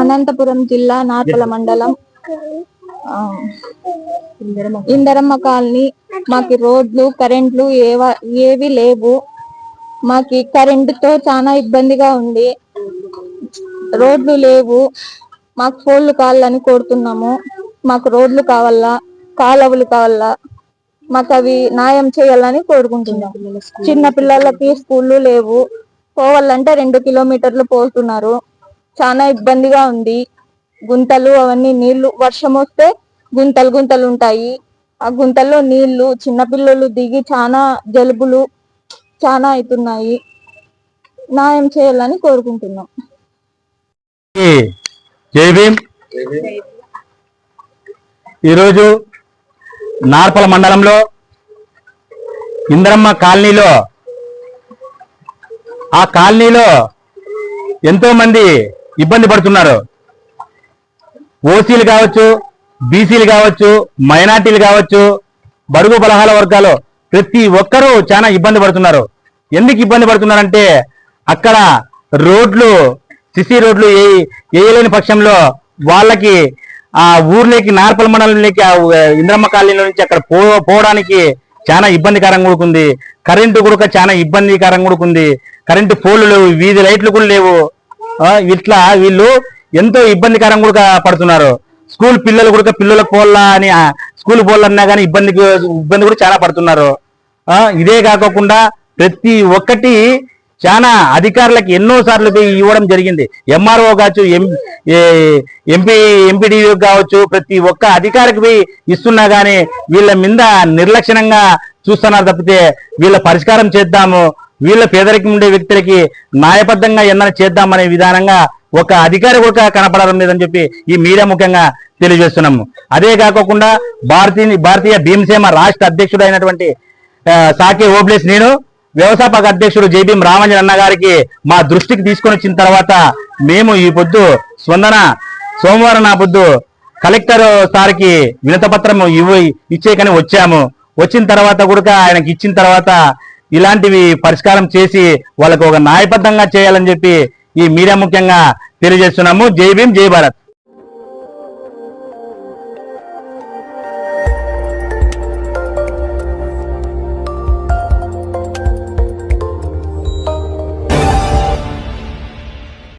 అనంతపురం జిల్లా నార్పల మండలం. ఇందరమ్మ కాలనీ. మాకి రోడ్లు కరెంట్లు ఏవ ఏవి లేవు. మాకి కరెంటుతో చాలా ఇబ్బందిగా ఉంది. రోడ్లు లేవు. మాకు ఫోన్లు కావాలని కోరుతున్నాము మాకు రోడ్లు కావాలా కాలువలు కావాలా మాకు అవి న్యాయం చేయాలని కోరుకుంటున్నాం. చిన్న పిల్లలకి స్కూళ్ళు లేవు. పోవాలంటే రెండు కిలోమీటర్లు పోతున్నారు. చాలా ఇబ్బందిగా ఉంది. గుంతలు అవన్నీ నీళ్ళు వర్షం వస్తే గుంతలు గుంతలు ఉంటాయి. ఆ గుంతల్లో నీళ్ళు చిన్నపిల్లలు దిగి చాలా జలుబులు చాలా అవుతున్నాయి. న్యాయం చేయాలని కోరుకుంటున్నాం. జై భీమ్. ఈరోజు నార్పల మండలంలో ఇంద్రమ్మ కాలనీలో ఆ కాలనీలో ఎంతో మంది ఇబ్బంది పడుతున్నారు. ఓసీలు కావచ్చు బీసీలు కావచ్చు మైనార్టీలు కావచ్చు బడుగు బలహాల వర్గాలు ప్రతి ఒక్కరూ చాలా ఇబ్బంది పడుతున్నారు. ఎందుకు ఇబ్బంది పడుతున్నారంటే అక్కడ రోడ్లు సిసి రోడ్లు ఏ- వేయలేని పక్షంలో వాళ్ళకి ఆ ఊర్లోకి నార్పల్ మండలంలోకి ఆ ఇంద్రమ్మ కాలనీలో నుంచి అక్కడ పో పోవడానికి చాలా ఇబ్బందికరంగా కూడా ఉంది కరెంటు కూడా చాలా ఇబ్బందికరంగా కూడా ఉంది కరెంటు పోల్లు లేవు వీధి లైట్లు కూడా లేవు. ఇట్లా వీళ్ళు ఎంతో ఇబ్బందికరం కూడా పడుతున్నారు. స్కూల్ పిల్లలు కూడా పిల్లలకు పోల్లా అని స్కూల్ పోలన్నా కానీ ఇబ్బందికి ఇబ్బంది కూడా చాలా పడుతున్నారు. ఇదే కాకోకుండా ప్రతి ఒక్కటి చాలా అధికారులకు ఎన్నో సార్లు ఇవ్వడం జరిగింది. ఎంఆర్ఓ కావచ్చు ఎంపీ ఎంపీడీఓ కావచ్చు ప్రతి ఒక్క అధికారికి ఇస్తున్నా కానీ వీళ్ళ మీద నిర్లక్ష్యంగా చూస్తున్నారు తప్పితే వీళ్ళ పరిష్కారం చేద్దాము. వీళ్ళ పేదరికం ఉండే వ్యక్తులకి న్యాయబద్ధంగా ఎన్నో చేద్దామనే విధానంగా ఒక అధికారి కూడా కనపడడం లేదని చెప్పి ఈ మీడియా ముఖ్యంగా తెలియజేస్తున్నాము. అదే కాకోకుండా భారతీయ భారతీయ భీమసేన రాష్ట్ర అధ్యక్షుడు అయినటువంటి సాకే ఓబ్లేస్ నేను వ్యవస్థాపక అధ్యక్షుడు జైబీం రామంజన్ అన్న గారికి మా దృష్టికి తీసుకొని వచ్చిన తర్వాత మేము ఈ పొద్దు స్పందన సోమవారం నా పొద్దు కలెక్టర్ సార్కి వినతపత్రం ఇవ్వ ఇచ్చేకని వచ్చాము. వచ్చిన తర్వాత కూడా ఆయనకి ఇచ్చిన తర్వాత ఇలాంటివి పరిష్కారం చేసి వాళ్ళకు ఒక న్యాయబద్ధంగా చేయాలని చెప్పి ఈ మీడియా ముఖ్యంగా తెలియజేస్తున్నాము. జై భీం జై భారత్.